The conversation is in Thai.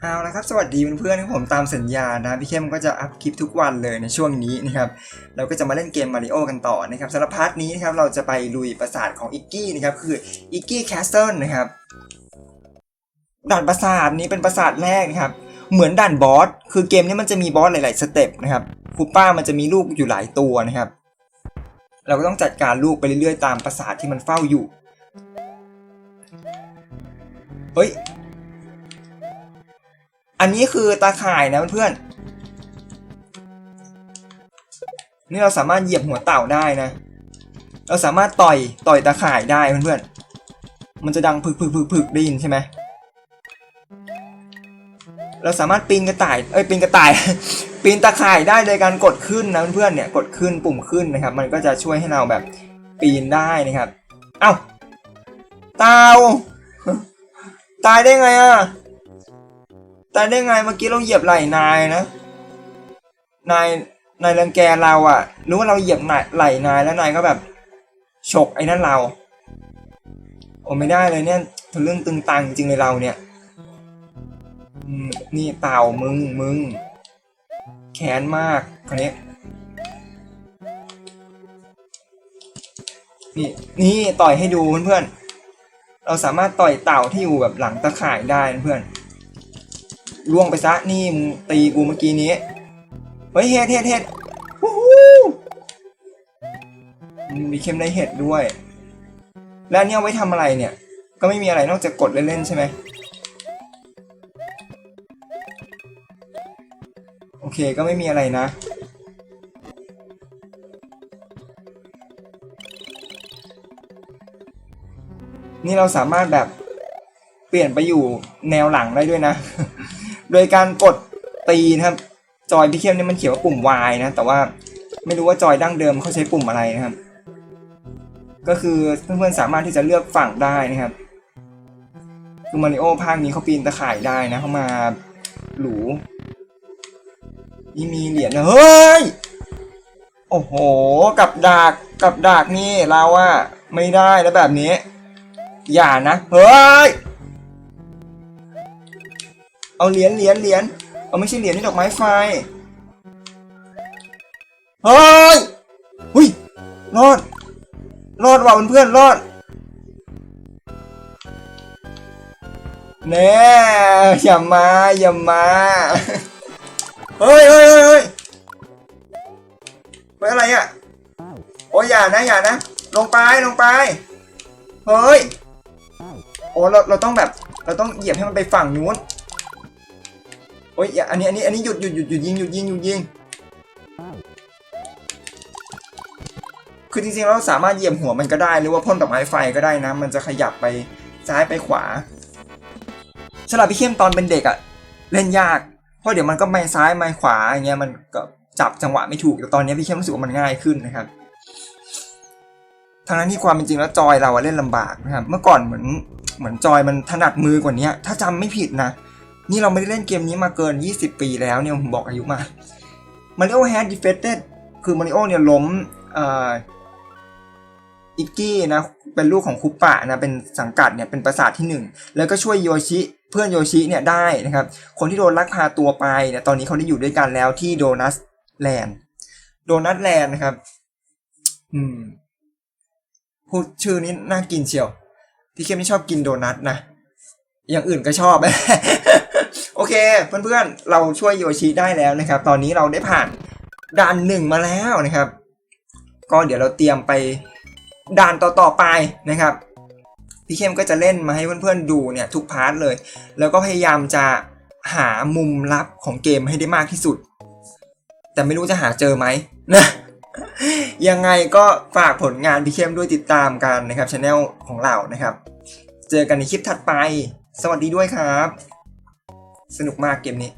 เอาละครับสวัสดีเพื่อนๆครับผมตามสัญญานะพี่เข้มก็จะอัพคลิปทุกวันเลยในช่วงนี้นะครับเราก็จะมาเล่นเกมมาริโอกันต่อนะครับสำหรับพาร์ทนี้นะครับเราจะไปลุยปราสาทของอิกกี้นะครับคืออิกกี้แคสเซิลนะครับด่านปราสาทนี้เป็นปราสาทแรกนะครับเหมือนด่านบอสคือเกมนี้มันจะมีบอสหลาย ๆ สเต็ปนะครับคูป้ามันจะมีลูกอยู่หลายตัวนะครับ เราก็ต้องจัดการลูกไปเรื่อย ๆ ตามปราสาทที่มันเฝ้าอยู่เฮ้ย อันนี้คือตาข่ายนะเพื่อนๆนี่เราสามารถเหยียบหัวเต่าได้นะ เราสามารถต่อยต่อยตาข่ายได้เพื่อนๆ มันจะดังพึกพึกพึกพึกได้ยินใช่ไหม เราสามารถปีนกระต่าย เอ้ยปีนกระต่าย ปีนตาข่ายได้โดยการกดขึ้นนะเพื่อนๆเนี่ยกดขึ้นปุ่มขึ้นนะครับ มันก็จะช่วยให้เราแบบปีนได้นะครับ เอ้าเต่าตายได้ไงอะ ตายได้ไงเมื่อกี้เราเหยียบไหล่นายนะ นาย นายรังแกเราอะรู้ว่าเราเหยียบไหล่นายแล้วนายก็แบบฉกไอ้นั่นเรา โอ้ไม่ได้เลยเนี่ยทะลึ่งตึงตังจริงเลยเราเนี่ยนี่เต่ามึงมึงแค้นมากคนนี้นี่นี่ต่อยให้ดูเพื่อนๆเราสามารถต่อยเต่าที่อยู่แบบหลังตะข่ายได้เพื่อน ล่วงไปซะนี่มึงตีกูเมื่อกี้นี้ เฮ้ยเห็ดเห็ดเห็ดวู้ฮู้มีเข้มได้เห็ดด้วย แล้วอันนี่เอาไว้ทำอะไรเนี่ย ก็ไม่มีอะไรนอกจากกดเล่นๆใช่ไหมโอเคก็ไม่มีอะไรนะ นี่เราสามารถแบบเปลี่ยนไปอยู่แนวหลังได้ด้วยนะ โดยการกดตีนะครับจอยพี่เข้มเนี่ยมันเขียนว่าปุ่ม Y นะ แต่ว่าไม่รู้ว่าจอยดั้งเดิมเขาใช้ปุ่มอะไรนะครับ ก็คือเพื่อนๆสามารถที่จะเลือกฝั่งได้นะครับคือมาริโอภาคนี้เขาปีนตะข่ายได้นะเขามาหรูนี่มีเหรียญนะเฮ้ยโอ้โห กับดากกับดากนี่เราอะไม่ได้แล้วแบบนี้ อย่านะ เฮ้ย เอาเหรียญเหรียญเหรียญเอาไม่ใช่เหรียญนี่ดอกไม้ไฟเฮ้ยหุยรอด รอดว่ะเพื่อนรอดแน่อย่ามาอย่ามาเฮ้ยเฮ้ยเฮ้ยเฮ้ยเฮ้ยอะไรอะโอ้ยอย่านะอย่านะ ลงไปลงไปเฮ้ยโอ้เราเราต้องแบบ เราต้องเหยียบให้มันไปฝั่งนู้น โอ้ยอย่าอันนี้อันนี้อันนี้หยุดหยุดหยุดหยุดยิงหยุดยิงหยุดยิง คือจริงๆเราสามารถเหยียบหัวมันก็ได้ หรือว่าพ่นดอกไม้ไฟก็ได้นะ มันจะขยับไปซ้ายไปขวาสำหรับพี่เข้มตอนเป็นเด็กอะเล่นยาก เพราะเดี๋ยวมันก็ไม่ซ้ายไม่ขวาอย่างเงี้ยมันก็จับจังหวะไม่ถูกแต่ตอนนี้พี่เข้มรู้สึกว่ามันง่ายขึ้นนะครับทั้งนั้นที่ความเป็นจริงแล้วจอยเราเล่นลำบากนะครับ เมื่อก่อนเหมือนเหมือนจอยมันถนัดมือกว่านี้ถ้าจำไม่ผิดนะ นี่เราไม่ได้เล่นเกมนี้มาเกิน 20 ปีแล้วเนี่ยผมบอกอายุมา Mario Has Defeated คือมาริโอเนี่ยล้มอิกกี้นะเป็นลูกของคุปปะนะเป็นสังกัดเนี่ยเป็นประสาทที่หนึ่งแล้วก็ช่วยโยชิเพื่อนโยชิเนี่ยได้นะครับ คนที่โดนลักพาตัวไปเนี่ยตอนนี้เขาได้อยู่ด้วยกันแล้วที่โดนัสแลนด์โดนัสแลนด์นะครับ อืมพูดชื่อนี้น่ากินเชียว พี่เข้มไม่ชอบกินโดนัทนะ อย่างอื่นก็ชอบ โอเค เพื่อนๆ เราช่วยโยชิได้แล้วนะครับ ตอนนี้เราได้ผ่านด่านหนึ่งมาแล้วนะครับ ก็เดี๋ยวเราเตรียมไปด่านต่อๆไปนะครับ พี่เข้มก็จะเล่นมาให้เพื่อนๆดูเนี่ยทุกพาร์ทเลย แล้วก็พยายามจะหามุมลับของเกมให้ได้มากที่สุด แต่ไม่รู้จะหาเจอไหมนะยังไงก็ฝากผลงานพี่เข้มด้วยติดตามกันนะครับช anel ของเรานะครับ เจอกันในคลิปถัดไป สวัสดีด้วยครับ สนุกมากเกมนี้